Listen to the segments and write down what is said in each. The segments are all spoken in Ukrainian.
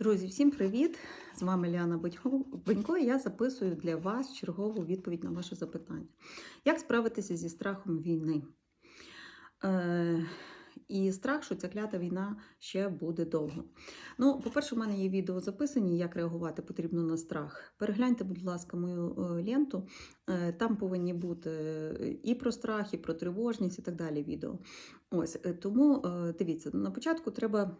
Друзі, всім привіт! З вами Ліана. Бонько, і я записую для вас чергову відповідь на ваше запитання. Як справитися зі страхом війни? Е, і страх, що ця клята війна ще буде довго. Ну, по-перше, у мене є відео записані, як реагувати потрібно на страх. Перегляньте, будь ласка, мою е, ленту. Е, Там повинні бути і про страх, і про тривожність, і так далі відео. Ось е, тому е, дивіться, на початку треба.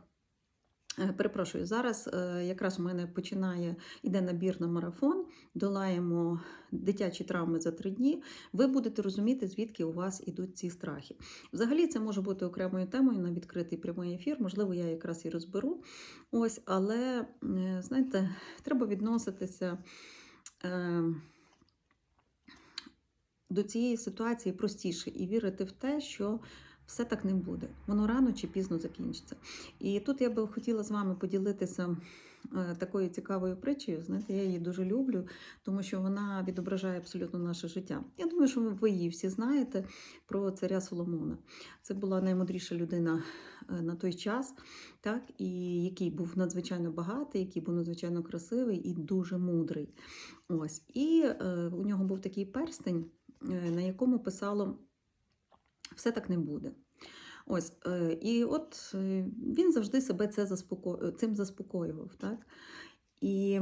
Е, Перепрошую, зараз е, якраз у мене починає іде набір на марафон. Долаємо дитячі травми за три дні. Ви будете розуміти, звідки у вас ідуть ці страхи. Взагалі, це може бути окремою темою на відкритий прямий ефір. Можливо, я якраз і розберу. Ось, але е, знаєте, треба відноситися. До цієї ситуації простіше і вірити в те, що все так не буде. Воно рано чи пізно закінчиться. І тут я би хотіла з вами поділитися е, такою цікавою притчею. Знаєте, я її дуже люблю, тому що вона відображає абсолютно наше життя. Я думаю, що ви її всі знаєте про царя Соломона. Це була наймудріша людина е, на той час, так, і який був надзвичайно багатий, який був надзвичайно красивий і дуже мудрий. Ось. І е, у нього був такий перстень, е, на якому писало все так не буде. Ось, е, і от е, він завжди себе це заспоко... цим заспокоював. Так? І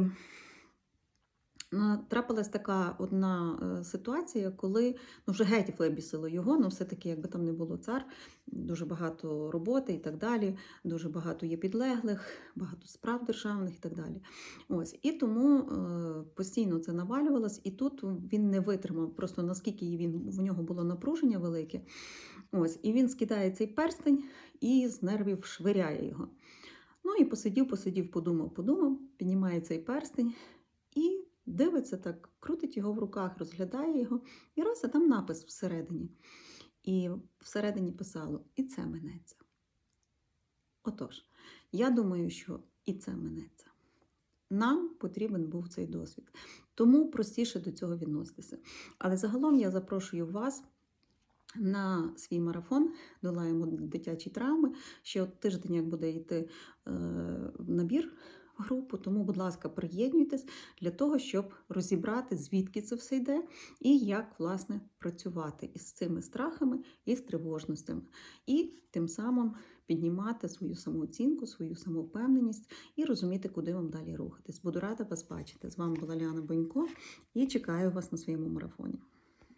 трапилась така одна е, ситуація, коли ну, вже геть вибісило його, ну все-таки, якби там не було цар, дуже багато роботи і так далі, дуже багато є підлеглих, багато справ державних і так далі. Ось, і тому е, постійно це навалювалось, і тут він не витримав, просто наскільки він, в нього було напруження велике. Ось, і він скидає цей перстень і з нервів швиряє його. Ну і посидів, посидів, подумав, подумав, піднімає цей перстень і дивиться так, крутить його в руках, розглядає його, і раз, а там напис всередині. І всередині писало: і це минеться. Отож, я думаю, що і це минеться. Нам потрібен був цей досвід. Тому простіше до цього відноситися. Але загалом я запрошую вас на свій марафон, долаємо дитячі травми. Ще тиждень, як буде йти е, набір групу, тому, будь ласка, приєднуйтесь для того, щоб розібрати, звідки це все йде, і як власне працювати із цими страхами і з тривожностями. І тим самим піднімати свою самооцінку, свою самовпевненість і розуміти, куди вам далі рухатись. Буду рада вас бачити. З вами була Ліана Бонько і чекаю вас на своєму марафоні.